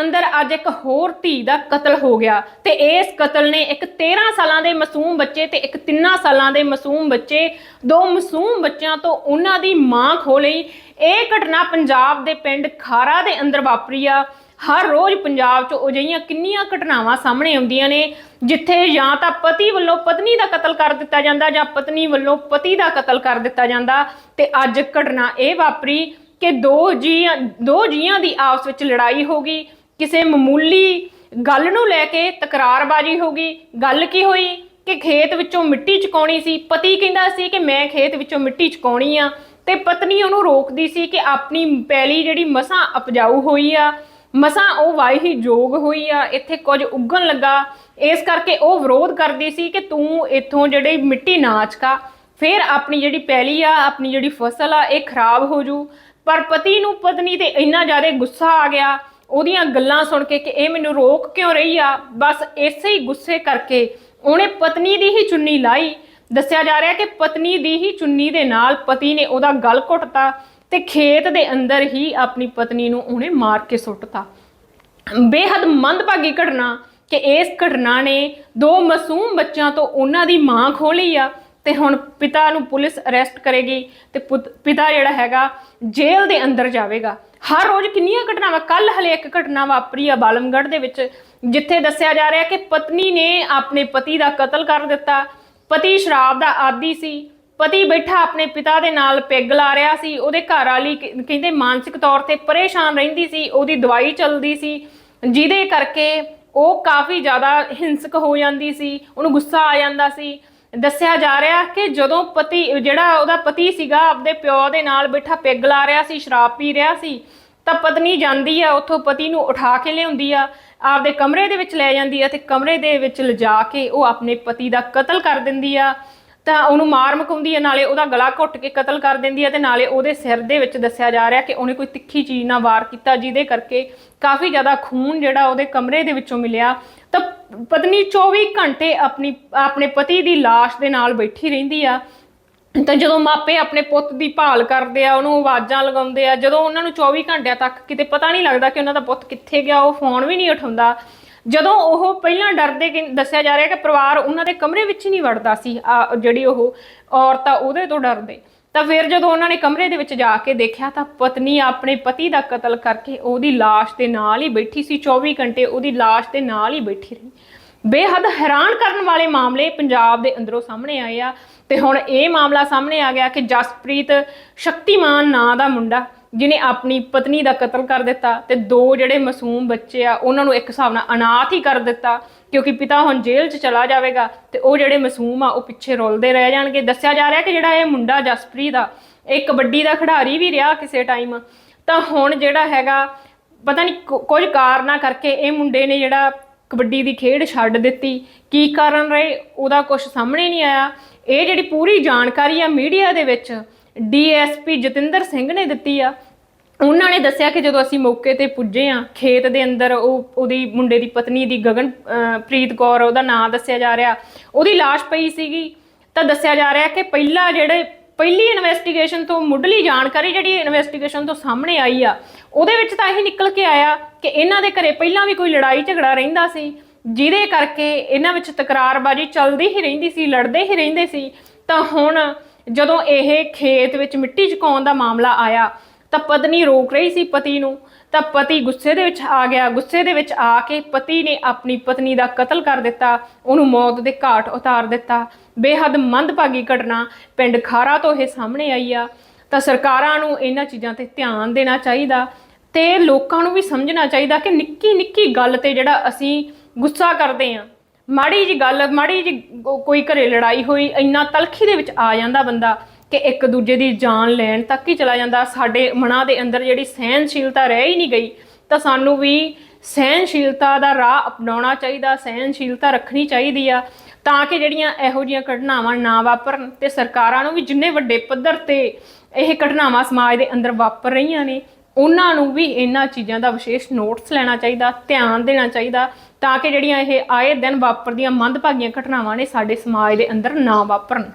ਅੰਦਰ ਅੱਜ ਇੱਕ ਹੋਰ ਧੀ ਦਾ ਕਤਲ ਹੋ ਗਿਆ ਤੇ ਇਸ ਕਤਲ ਨੇ ਇੱਕ 13 ਸਾਲਾਂ ਦੇ ਮਾਸੂਮ ਬੱਚੇ ਤੇ ਇੱਕ 3 ਸਾਲਾਂ ਦੇ ਮਾਸੂਮ ਬੱਚੇ, ਦੋ ਮਾਸੂਮ ਬੱਚਿਆਂ ਤੋਂ ਉਹਨਾਂ ਦੀ ਮਾਂ ਖੋ ਲਈ। ਇਹ ਘਟਨਾ ਪੰਜਾਬ ਦੇ ਪਿੰਡ ਖਾਰਾ ਦੇ ਅੰਦਰ ਵਾਪਰੀ ਆ। ਹਰ ਰੋਜ਼ ਪੰਜਾਬ 'ਚ ਅਜਿਹੀਆਂ ਕਿੰਨੀਆਂ ਘਟਨਾਵਾਂ ਸਾਹਮਣੇ ਆਉਂਦੀਆਂ ਨੇ, ਜਿੱਥੇ ਜਾਂ ਤਾਂ ਪਤੀ ਵੱਲੋਂ ਪਤਨੀ ਦਾ ਕਤਲ ਕਰ ਦਿੱਤਾ ਜਾਂਦਾ ਜਾਂ ਪਤਨੀ ਵੱਲੋਂ ਪਤੀ ਦਾ ਕਤਲ ਕਰ ਦਿੱਤਾ ਜਾਂਦਾ ਤੇ ਅੱਜ ਘਟਨਾ ਇਹ ਵਾਪਰੀ ਕਿ ਦੋ ਜੀਆਂ ਦੋ ਜੀਆਂ ਦੀ ਆਪਸ ਵਿੱਚ ਲੜਾਈ ਹੋ ਗਈ। ਕਿਸੇ ਮਾਮੂਲੀ ਗੱਲ ਨੂੰ ਲੈ ਕੇ ਤਕਰਾਰਬਾਜ਼ੀ ਹੋ ਗਈ। ਗੱਲ ਕੀ ਹੋਈ? ਕਿ ਖੇਤ ਵਿੱਚੋਂ ਮਿੱਟੀ ਚੁਕਾਉਣੀ ਸੀ। ਪਤੀ ਕਹਿੰਦਾ ਸੀ ਕਿ ਮੈਂ ਖੇਤ ਵਿੱਚੋਂ ਮਿੱਟੀ ਚੁਕਾਉਣੀ ਆ ਤੇ ਪਤਨੀ ਉਹਨੂੰ ਰੋਕਦੀ ਸੀ ਕਿ ਆਪਣੀ ਪੈਲੀ ਜਿਹੜੀ ਮਸਾਂ ਉਪਜਾਊ ਹੋਈ ਆ, ਮਸਾਂ ਉਹ ਵਾਹੀ ਜੋਗ ਹੋਈ ਆ, ਇੱਥੇ ਕੁਝ ਉੱਗਣ ਲੱਗਾ। ਇਸ ਕਰਕੇ ਉਹ ਵਿਰੋਧ ਕਰਦੀ ਸੀ ਕਿ ਤੂੰ ਇੱਥੋਂ ਜਿਹੜੀ ਮਿੱਟੀ ਨਾ ਚਕਾ। ਫਿਰ ਆਪਣੀ ਜਿਹੜੀ ਪੈਲੀ ਆ, ਆਪਣੀ ਜਿਹੜੀ ਫਸਲ ਆ, ਇਹ ਖਰਾਬ ਹੋ ਜੂ। ਪਰ ਪਤੀ ਨੂੰ, ਪਤਨੀ ਤੇ ਇੰਨਾ ਜ਼ਿਆਦਾ ਗੁੱਸਾ ਆ ਗਿਆ ਉਹਦੀਆਂ ਗੱਲਾਂ ਸੁਣ ਕੇ ਕਿ ਇਹ ਮੈਨੂੰ ਰੋਕ ਕਿਉਂ ਰਹੀ ਆ? ਬਸ ਇਸੇ ਹੀ ਗੁੱਸੇ ਕਰਕੇ ਉਹਨੇ ਪਤਨੀ ਦੀ ਹੀ ਚੁੰਨੀ ਲਾਈ। ਦੱਸਿਆ ਜਾ ਰਿਹਾ ਕਿ ਪਤਨੀ ਦੀ ਹੀ ਚੁੰਨੀ ਦੇ ਨਾਲ ਪਤੀ ਨੇ ਉਹਦਾ ਗਲ ਘੁੱਟਤਾ ਤੇ ਖੇਤ ਦੇ ਅੰਦਰ ਹੀ ਆਪਣੀ ਪਤਨੀ ਨੂੰ ਉਹਨੇ ਮਾਰ ਕੇ ਸੁੱਟਤਾ। ਬੇਹੱਦ ਮੰਦਭਾਗੀ ਘਟਨਾ ਕਿ ਇਸ ਘਟਨਾ ਨੇ ਦੋ ਮਾਸੂਮ ਬੱਚਿਆਂ ਤੋਂ ਉਹਨਾਂ ਦੀ ਮਾਂ ਖੋਹ ਲਈ ਆ ਤੇ ਹੁਣ ਪਿਤਾ ਨੂੰ ਪੁਲਿਸ ਅਰੈਸਟ ਕਰੇਗੀ ਤੇ ਪੁੱਤ- ਪਿਤਾ ਜਿਹੜਾ ਹੈਗਾ ਜੇਲ੍ਹ ਦੇ ਅੰਦਰ ਜਾਵੇਗਾ। ਹਰ ਰੋਜ਼ ਕਿੰਨੀਆਂ ਘਟਨਾਵਾਂ ਕੱਲ ਹਲੇ ਇੱਕ ਘਟਨਾ ਵਾਪਰੀ ਆ ਬਾਲਮਗੜ੍ਹ ਦੇ ਵਿੱਚ, ਜਿੱਥੇ ਦੱਸਿਆ ਜਾ ਰਿਹਾ ਕਿ ਪਤਨੀ ਨੇ ਆਪਣੇ ਪਤੀ ਦਾ ਕਤਲ ਕਰ ਦਿੱਤਾ। ਪਤੀ ਸ਼ਰਾਬ ਦਾ ਆਦੀ ਸੀ, ਪਤੀ ਬੈਠਾ ਆਪਣੇ ਪਿਤਾ ਦੇ ਨਾਲ ਪੈਗ ਲਾ ਰਿਹਾ ਸੀ, ਉਹਦੇ ਘਰ ਵਾਲੀ ਕਹਿੰਦੇ ਮਾਨਸਿਕ ਤੌਰ ਤੇ ਪਰੇਸ਼ਾਨ ਰਹਿੰਦੀ ਸੀ, ਉਹਦੀ ਦਵਾਈ ਚੱਲਦੀ ਸੀ, ਜਿਹਦੇ ਕਰਕੇ ਉਹ ਕਾਫੀ ਜ਼ਿਆਦਾ ਹਿੰਸਕ ਹੋ ਜਾਂਦੀ ਸੀ, ਉਹਨੂੰ ਗੁੱਸਾ ਆ ਜਾਂਦਾ ਸੀ। ਦੱਸਿਆ ਜਾ ਰਿਹਾ ਕਿ ਜਦੋਂ ਪਤੀ, ਜਿਹੜਾ ਉਹਦਾ ਪਤੀ ਸੀਗਾ, ਆਪਦੇ ਪਿਓ ਦੇ ਨਾਲ ਬੈਠਾ ਪਿੱਗ ਲਾ ਰਿਹਾ ਸੀ, ਸ਼ਰਾਬ ਪੀ ਰਿਹਾ ਸੀ, ਤਾਂ ਪਤਨੀ ਜਾਂਦੀ ਆ, ਉੱਥੋਂ ਪਤੀ ਨੂੰ ਉਠਾ ਕੇ ਲਿਆਉਂਦੀ ਆ, ਆਪਦੇ ਕਮਰੇ ਦੇ ਵਿੱਚ ਲੈ ਜਾਂਦੀ ਆ ਤੇ ਕਮਰੇ ਦੇ ਵਿੱਚ ਲਿਜਾ ਕੇ ਉਹ ਆਪਣੇ ਪਤੀ ਦਾ ਕਤਲ ਕਰ ਦਿੰਦੀ ਆ। ਤਾਂ ਉਹਨੂੰ ਮਾਰ ਮਕਾਉਂਦੀ ਆ, ਨਾਲੇ ਉਹਦਾ ਗਲਾ ਘੁੱਟ ਕੇ ਕਤਲ ਕਰ ਦਿੰਦੀ ਆ ਤੇ ਨਾਲੇ ਉਹਦੇ ਸਿਰ ਦੇ ਵਿੱਚ ਦੱਸਿਆ ਜਾ ਰਿਹਾ ਕਿ ਉਹਨੇ ਕੋਈ ਤਿੱਖੀ ਚੀਜ਼ ਨਾਲ ਵਾਰ ਕੀਤਾ, ਜਿਹਦੇ ਕਰਕੇ ਕਾਫੀ ਜ਼ਿਆਦਾ ਖੂਨ ਜਿਹੜਾ ਉਹਦੇ ਕਮਰੇ ਦੇ ਵਿੱਚੋਂ ਮਿਲਿਆ। ਤਾਂ ਪਤਨੀ 24 ਘੰਟੇ ਆਪਣੀ, ਆਪਣੇ ਪਤੀ ਦੀ ਲਾਸ਼ ਦੇ ਨਾਲ ਬੈਠੀ ਰਹਿੰਦੀ ਆ। ਤਾਂ ਜਦੋਂ ਮਾਪੇ ਆਪਣੇ ਪੁੱਤ ਦੀ ਭਾਲ ਕਰਦੇ ਆ, ਉਹਨੂੰ ਆਵਾਜ਼ਾਂ ਲਗਾਉਂਦੇ ਆ, ਜਦੋਂ ਉਹਨਾਂ ਨੂੰ 24 ਘੰਟਿਆਂ ਤੱਕ ਕਿਤੇ ਪਤਾ ਨਹੀਂ ਲੱਗਦਾ ਕਿ ਉਹਨਾਂ ਦਾ ਪੁੱਤ ਕਿੱਥੇ ਗਿਆ, ਉਹ ਫੋਨ ਵੀ ਨਹੀਂ ਉਠਾਉਂਦਾ। ਜਦੋਂ ਉਹ ਪਹਿਲਾਂ ਡਰਦੇ ਦੱਸਿਆ ਜਾ ਰਿਹਾ ਕਿ ਪਰਿਵਾਰ ਉਹਨਾਂ ਦੇ ਕਮਰੇ ਵਿੱਚ ਨਹੀਂ ਵੜਦਾ ਸੀ, ਆ ਜਿਹੜੀ ਉਹ ਔਰਤ ਆ, ਉਹਦੇ ਤੋਂ ਡਰਦੇ। ਤਾਂ ਫਿਰ ਜਦੋਂ ਉਹਨਾਂ ਨੇ ਕਮਰੇ ਦੇ ਵਿੱਚ ਜਾ ਕੇ ਦੇਖਿਆ ਤਾਂ ਪਤਨੀ ਆਪਣੇ ਪਤੀ ਦਾ ਕਤਲ ਕਰਕੇ ਉਹਦੀ ਲਾਸ਼ ਦੇ ਨਾਲ ਹੀ ਬੈਠੀ ਸੀ 24 ਘੰਟੇ ਉਹਦੀ ਲਾਸ਼ ਦੇ ਨਾਲ ਹੀ ਬੈਠੀ ਰਹੀ। ਬੇਹੱਦ ਹੈਰਾਨ ਕਰਨ ਵਾਲੇ ਮਾਮਲੇ ਪੰਜਾਬ ਦੇ ਅੰਦਰੋਂ ਸਾਹਮਣੇ ਆਏ ਆ ਤੇ ਹੁਣ ਇਹ ਮਾਮਲਾ ਸਾਹਮਣੇ ਆ ਗਿਆ ਕਿ ਜਸਪ੍ਰੀਤ ਸ਼ਕਤੀਮਾਨ ਨਾਂ ਦਾ ਮੁੰਡਾ ਜਿਨੇ ਆਪਣੀ ਪਤਨੀ ਦਾ ਕਤਲ ਕਰ ਦਿੱਤਾ ਤੇ ਦੋ ਜਿਹੜੇ ਮਾਸੂਮ ਬੱਚੇ ਆ, ਉਹਨਾਂ ਨੂੰ ਇੱਕ ਹਿਸਾਬ ਨਾਲ ਅਨਾਥ ਹੀ ਕਰ ਦਿੱਤਾ, ਕਿਉਂਕਿ ਪਿਤਾ ਹੁਣ ਜੇਲ੍ਹ 'ਚ ਚਲਾ ਜਾਵੇਗਾ ਤੇ ਉਹ ਜਿਹੜੇ ਮਾਸੂਮ ਆ, ਉਹ ਪਿੱਛੇ ਰੁਲਦੇ ਰਹਿ ਜਾਣਗੇ। ਦੱਸਿਆ ਜਾ ਰਿਹਾ ਕਿ ਜਿਹੜਾ ਇਹ ਮੁੰਡਾ ਜਸਪ੍ਰੀਤ ਆ, ਇਹ ਕਬੱਡੀ ਦਾ ਖਿਡਾਰੀ ਵੀ ਰਿਹਾ ਕਿਸੇ ਟਾਈਮ। ਤਾਂ ਹੁਣ ਜਿਹੜਾ ਹੈਗਾ, ਪਤਾ ਨਹੀਂ ਕੁਝ ਕਾਰਨਾਂ ਕਰਕੇ ਇਹ ਮੁੰਡੇ ਨੇ ਜਿਹੜਾ ਕਬੱਡੀ ਦੀ ਖੇਡ ਛੱਡ ਦਿੱਤੀ। ਕੀ ਕਾਰਨ ਰਹੇ? ਉਹਦਾ ਕੁਝ ਸਾਹਮਣੇ ਨਹੀਂ ਆਇਆ। ਇਹ ਜਿਹੜੀ ਪੂਰੀ ਜਾਣਕਾਰੀ ਆ ਮੀਡੀਆ ਦੇ ਵਿੱਚ ਡੀਐਸਪੀ ਜਤਿੰਦਰ ਸਿੰਘ ਨੇ ਦਿੱਤੀ ਆ। ਉਹਨਾਂ ਨੇ ਦੱਸਿਆ ਕਿ ਜਦੋਂ ਅਸੀਂ ਮੌਕੇ ਤੇ ਪੁੱਜੇ ਆ, ਖੇਤ ਦੇ ਅੰਦਰ ਉਹ ਉਹਦੀ ਮੁੰਡੇ ਦੀ ਪਤਨੀ ਦੀ ਗਗਨ ਪ੍ਰੀਤ ਕੌਰ, ਉਹਦਾ ਨਾਂ ਦੱਸਿਆ ਜਾ ਰਿਹਾ। ਉਹਦੀ ਲਾਸ਼ ਪਈ ਸੀਗੀ। ਤਾਂ ਦੱਸਿਆ ਜਾ ਰਿਹਾ ਕਿ ਪਹਿਲਾ ਜਿਹੜੇ, ਪਹਿਲੀ ਇਨਵੈਸਟੀਗੇਸ਼ਨ ਤੋਂ ਮੁੱਢਲੀ ਜਾਣਕਾਰੀ ਜਿਹੜੀ ਇਨਵੈਸਟੀਗੇਸ਼ਨ ਤੋਂ ਸਾਹਮਣੇ ਆਈ ਆ, ਉਹਦੇ ਵਿੱਚ ਤਾਂ ਇਹ ਨਿਕਲ ਕੇ ਆਇਆ ਕਿ ਇਹਨਾਂ ਦੇ ਘਰੇ ਪਹਿਲਾਂ ਵੀ ਕੋਈ ਲੜਾਈ ਝਗੜਾ ਰਹਿੰਦਾ ਸੀ, ਜਿਹਦੇ ਕਰਕੇ ਇਹਨਾਂ ਵਿੱਚ ਤਕਰਾਰਬਾਜ਼ੀ ਚੱਲਦੀ ਹੀ ਰਹਿੰਦੀ ਸੀ, ਲੜਦੇ ਹੀ ਰਹਿੰਦੇ ਸੀ। ਤਾਂ ਹੁਣ ਜਦੋਂ ਇਹ ਖੇਤ ਵਿੱਚ ਮਿੱਟੀ ਚੁਕਾਉਣ ਦਾ ਮਾਮਲਾ ਆਇਆ, ਤਾਂ ਪਤਨੀ ਰੋਕ ਰਹੀ ਸੀ ਪਤੀ ਨੂੰ। ਤਾਂ ਪਤੀ ਗੁੱਸੇ ਦੇ ਵਿੱਚ ਆ ਗਿਆ। ਗੁੱਸੇ ਦੇ ਵਿੱਚ ਆ ਕੇ ਪਤੀ ਨੇ ਆਪਣੀ ਪਤਨੀ ਦਾ ਕਤਲ ਕਰ ਦਿੱਤਾ। ਉਹਨੂੰ ਮੌਤ ਦੇ ਘਾਟ ਉਤਾਰ ਦਿੱਤਾ। ਬੇਹੱਦ ਮੰਦਭਾਗੀ ਘਟਨਾ ਪਿੰਡ ਖਾਰਾ ਤੋਂ ਇਹ ਸਾਹਮਣੇ ਆਈ ਆ। ਤਾਂ ਸਰਕਾਰਾਂ ਨੂੰ ਇਹਨਾਂ ਚੀਜ਼ਾਂ ਤੇ ਧਿਆਨ ਦੇਣਾ ਚਾਹੀਦਾ ਤੇ ਲੋਕਾਂ ਨੂੰ ਵੀ ਸਮਝਣਾ ਚਾਹੀਦਾ ਕਿ ਨਿੱਕੀ ਨਿੱਕੀ ਗੱਲ ਤੇ ਜਿਹੜਾ ਅਸੀਂ ਗੁੱਸਾ ਕਰਦੇ ਆ ਮਾੜੀ ਜੀ ਗੱਲ, ਮਾੜੀ ਜੀ ਕੋਈ ਘਰੇ ਲੜਾਈ ਹੋਈ, ਇੰਨਾ ਤਲਖੀ ਦੇ ਵਿੱਚ ਆ ਜਾਂਦਾ ਬੰਦਾ ਕਿ ਇੱਕ ਦੂਜੇ ਦੀ ਜਾਨ ਲੈਣ ਤੱਕ ਹੀ ਚਲਾ ਜਾਂਦਾ। ਸਾਡੇ ਮਨਾਂ ਦੇ ਅੰਦਰ ਜਿਹੜੀ ਸਹਿਨਸ਼ੀਲਤਾ ਰਹਿ ਹੀ ਨਹੀਂ ਗਈ, ਤਾਂ ਸਾਨੂੰ ਵੀ ਸਹਿਨਸ਼ੀਲਤਾ ਦਾ ਰਾਹ ਅਪਣਾਉਣਾ ਚਾਹੀਦਾ ਸਹਿਨਸ਼ੀਲਤਾ ਰੱਖਣੀ ਚਾਹੀਦੀ ਆ, ਤਾਂ ਕਿ ਜਿਹੜੀਆਂ ਇਹੋ ਜਿਹੀਆਂ ਘਟਨਾਵਾਂ ਨਾ ਵਾਪਰਨ ਤੇ ਸਰਕਾਰਾਂ ਨੂੰ ਵੀ ਜਿੰਨੇ ਵੱਡੇ ਪੱਧਰ ਤੇ ਇਹ ਘਟਨਾਵਾਂ ਸਮਾਜ ਦੇ ਅੰਦਰ ਵਾਪਰ ਰਹੀਆਂ ਨੇ ਉਹਨਾਂ ਨੂੰ ਵੀ ਇਹਨਾਂ ਚੀਜ਼ਾਂ ਦਾ ਵਿਸ਼ੇਸ਼ ਨੋਟਸ ਲੈਣਾ ਚਾਹੀਦਾ, ਧਿਆਨ ਦੇਣਾ ਚਾਹੀਦਾ, ਤਾਂ ਕਿ ਜਿਹੜੀਆਂ ਇਹ ਆਏ ਦਿਨ ਵਾਪਰਦੀਆਂ ਮੰਦਭਾਗੀਆਂ ਘਟਨਾਵਾਂ ਨੇ ਸਾਡੇ ਸਮਾਜ ਦੇ ਅੰਦਰ ਨਾ ਵਾਪਰਨ।